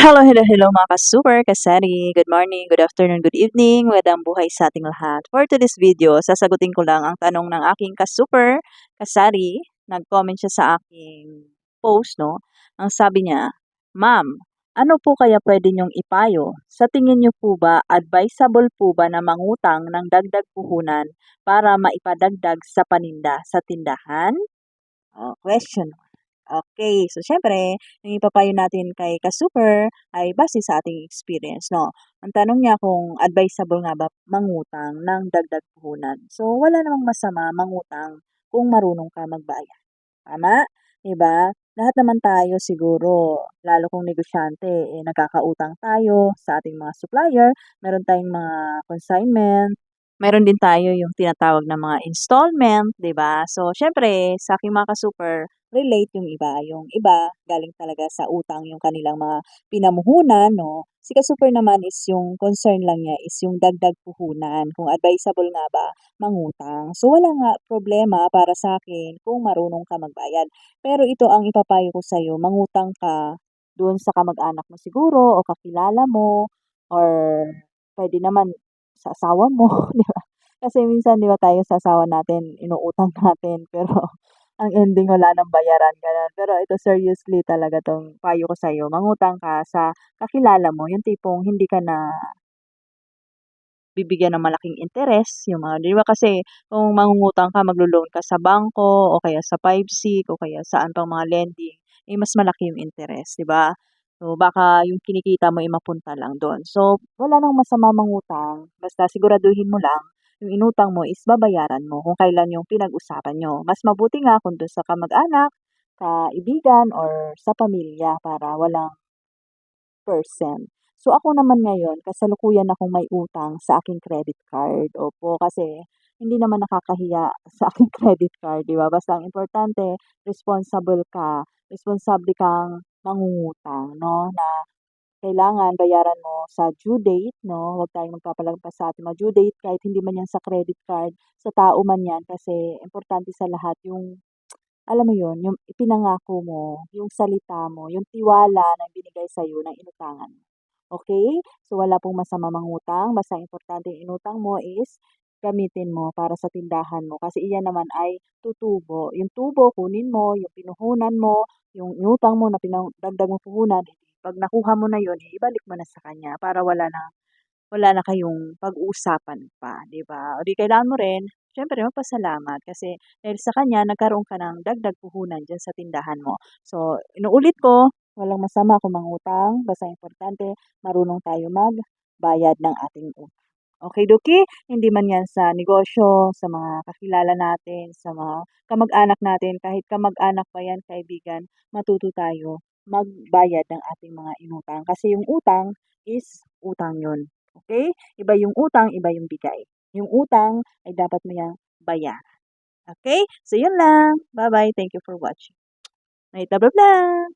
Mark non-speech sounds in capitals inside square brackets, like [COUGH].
Hello, hello, hello mga ka-super, kasari. Good morning, good afternoon, good evening. Magandang buhay sa ating lahat. For today's video, sasagutin ko lang ang tanong ng aking ka-super, kasari. Nag-comment siya sa aking post, no? Ang sabi niya, Ma'am, ano po kaya pwede niyong ipayo? Sa tingin niyo po ba, advisable po ba na mangutang ng dagdag puhunan para maipadagdag sa paninda sa tindahan? Oh, question Okay, so siyempre, yung ipapayo natin kay ka-super ay base sa ating experience, no? Ang tanong niya kung advisable nga ba mangutang ng dagdag puhunan. So, wala namang masama mangutang kung marunong ka magbayad. Tama? 'Di ba? Lahat naman tayo siguro, lalo kung negosyante, eh, nagkakautang tayo sa ating mga supplier, meron tayong mga consignment, meron din tayo yung tinatawag na mga installment, 'di ba? So, siyempre, sa aking mga ka-super, relate yung iba. Yung iba, galing talaga sa utang yung kanilang mga pinamuhunan, no? Si ka-super naman is yung concern lang niya is yung dagdag puhunan, kung advisable nga ba mangutang. So, wala nga problema para sa akin kung marunong ka magbayad. Pero ito ang ipapayo ko sa'yo, mangutang ka doon sa kamag-anak mo siguro o kakilala mo or pwede naman sa asawa mo, [LAUGHS] 'di ba? Kasi minsan 'di ba tayo sa asawa natin inuutang natin pero [LAUGHS] ang ending wala ng bayaran, gano'n. Pero ito seriously talaga 'tong payo ko sa'yo, mangutang ka sa kakilala mo, yung tipong hindi ka na bibigyan ng malaking interes, yung mga 'di ba kasi kung mangungutang ka, maglo-loan ka sa bangko o kaya sa 5SIC o kaya saan pang mga lending, eh, mas malaki yung interes, 'di ba? So, baka yung kinikita mo, eh, mapunta lang do'n. So, wala ng masama mangutang, basta siguraduhin mo lang yung inutang mo is babayaran mo kung kailan yung pinag-usapan niyo. Mas mabuti nga kung do'n sa kamag-anak, kaibigan, or sa pamilya para walang percent. So, ako naman ngayon kasalukuyan akong may utang sa aking credit card, opo. Kasi hindi naman nakakahiya [LAUGHS] sa aking credit card, 'di ba? Basta ang importante responsible ka, responsable kang mangungutang 'no, na kailangan bayaran mo sa due date 'no, huwag tayong magpapalagpas sa ating mga due date kahit hindi man 'yan sa credit card, sa tao man 'yan kasi importante sa lahat yung alam mo 'yun, yung ipinangako mo, yung salita mo, yung tiwala na binigay sa'yo ng inutangan mo, okey? So, wala pong masama mangutang basta importante yung inutang mo is gamitin mo para sa tindahan mo kasi iyan naman ay tutubo. Yung tubo kunin mo, yung pinuhunan mo, yung inutang mo na pinangdagdag mong puhunan, eh, 'pag nakuha mo na 'yun, eh, ibalik mo na sa kanya para wala na wala na kayong pag-uusapan pa, 'di ba? O di kailangan mo rin siyempre magpasalamat kasi dahil sa kanya nagkaroon ka ng dagdag puhunan diyan sa tindahan mo. So, inuulit ko, walang masama kung mangutang basta importante marunong tayo magbayad ng ating utang. Okey-dokey, hindi man 'yan sa negosyo, sa mga kakilala natin, sa mga kamag-anak natin, kahit kamag-anak pa 'yan, kaibigan, matuto tayo magbayad ng ating mga inutang kasi yung utang is utang 'yun, okey? Iba yung utang, iba yung bigay. Yung utang ay dapat mo 'yang bayaran, okey? So, 'yun lang. Ba-bye, thank you for watching. May vlog.